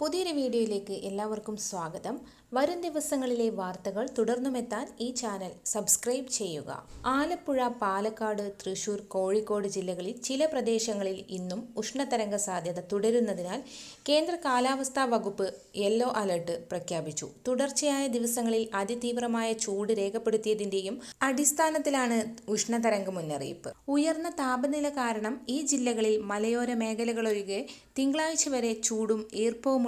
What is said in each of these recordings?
പുതിയൊരു വീഡിയോയിലേക്ക് എല്ലാവർക്കും സ്വാഗതം. വരും ദിവസങ്ങളിലെ വാർത്തകൾ തുടർന്നുമെത്താൻ ഈ ചാനൽ സബ്സ്ക്രൈബ് ചെയ്യുക. ആലപ്പുഴ പാലക്കാട് തൃശൂർ കോഴിക്കോട് ജില്ലകളിൽ ചില പ്രദേശങ്ങളിൽ ഇന്നും ഉഷ്ണതരംഗ സാധ്യത തുടരുന്നതിനാൽ കേന്ദ്ര കാലാവസ്ഥാ വകുപ്പ് യെല്ലോ അലർട്ട് പ്രഖ്യാപിച്ചു. തുടർച്ചയായ ദിവസങ്ങളിൽ അതിതീവ്രമായ ചൂട് രേഖപ്പെടുത്തിയതിന്റെയും അടിസ്ഥാനത്തിലാണ് ഉഷ്ണതരംഗ മുന്നറിയിപ്പ്. ഉയർന്ന താപനില കാരണം ഈ ജില്ലകളിൽ മലയോര മേഖലകളൊഴികെ തിങ്കളാഴ്ച വരെ ചൂടും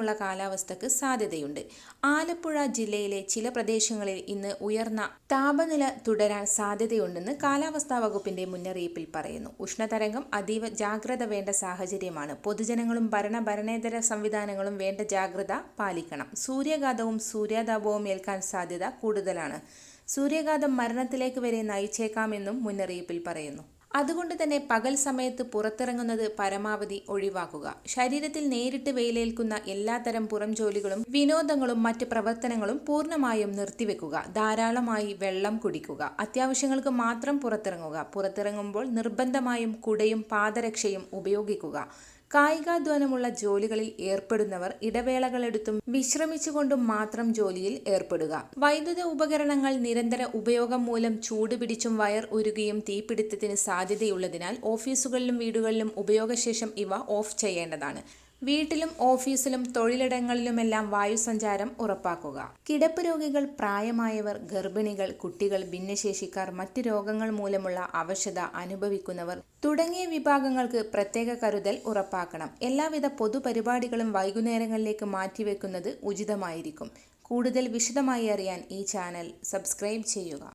ഈർപ്പവുമുള്ള കാലാവസ്ഥക്ക് സാധ്യതയുണ്ട്. ആലപ്പുഴ ജില്ലയിലെ ചില പ്രദേശങ്ങളിൽ ഇന്ന് ഉയർന്ന താപനില തുടരാൻ സാധ്യതയുണ്ടെന്ന് കാലാവസ്ഥാ വകുപ്പിന്റെ മുന്നറിയിപ്പിൽ പറയുന്നു. ഉഷ്ണതരംഗം അതീവ ജാഗ്രത വേണ്ട സാഹചര്യമാണ്. പൊതുജനങ്ങളും ഭരണ ഭരണേതര സംവിധാനങ്ങളും വേണ്ട ജാഗ്രത പാലിക്കണം. സൂര്യാഘാതവും സൂര്യാതാപവും ഏൽക്കാൻ സാധ്യത കൂടുതലാണ്. സൂര്യാഘാതം മരണത്തിലേക്ക് വരെ നയിച്ചേക്കാമെന്നും മുന്നറിയിപ്പിൽ പറയുന്നു. അതുകൊണ്ട് തന്നെ പകൽ സമയത്ത് പുറത്തിറങ്ങുന്നത് പരമാവധി ഒഴിവാക്കുക. ശരീരത്തിൽ നേരിട്ട് വെയിലേൽക്കുന്ന എല്ലാത്തരം പുറം ജോലികളും വിനോദങ്ങളും മറ്റ് പ്രവർത്തനങ്ങളും പൂർണമായും നിർത്തിവെക്കുക. ധാരാളമായി വെള്ളം കുടിക്കുക. അത്യാവശ്യങ്ങൾക്ക് മാത്രം പുറത്തിറങ്ങുക. പുറത്തിറങ്ങുമ്പോൾ നിർബന്ധമായും കുടയും പാദരക്ഷയും ഉപയോഗിക്കുക. കായികാധ്വാനമുള്ള ജോലികളിൽ ഏർപ്പെടുന്നവർ ഇടവേളകളെടുത്തും വിശ്രമിച്ചുകൊണ്ടും മാത്രം ജോലിയിൽ ഏർപ്പെടുക. വൈദ്യുത ഉപകരണങ്ങൾ നിരന്തര ഉപയോഗം മൂലം ചൂടുപിടിച്ചും വയർ ഉരുകയും തീപിടുത്തത്തിന് സാധ്യതയുള്ളതിനാൽ ഓഫീസുകളിലും വീടുകളിലും ഉപയോഗശേഷം ഇവ ഓഫ് ചെയ്യേണ്ടതാണ്. വീട്ടിലും ഓഫീസിലും തൊഴിലിടങ്ങളിലുമെല്ലാം വായുസഞ്ചാരം ഉറപ്പാക്കുക. കിടപ്പ് രോഗികൾ പ്രായമായവർ ഗർഭിണികൾ കുട്ടികൾ ഭിന്നശേഷിക്കാർ മറ്റ് രോഗങ്ങൾ മൂലമുള്ള അവശത അനുഭവിക്കുന്നവർ തുടങ്ങിയ വിഭാഗങ്ങൾക്ക് പ്രത്യേക കരുതൽ ഉറപ്പാക്കണം. എല്ലാവിധ പൊതുപരിപാടികളും വൈകുന്നേരങ്ങളിലേക്ക് മാറ്റിവെക്കുന്നത് ഉചിതമായിരിക്കും. കൂടുതൽ വിശദമായി അറിയാൻ ഈ ചാനൽ സബ്സ്ക്രൈബ് ചെയ്യുക.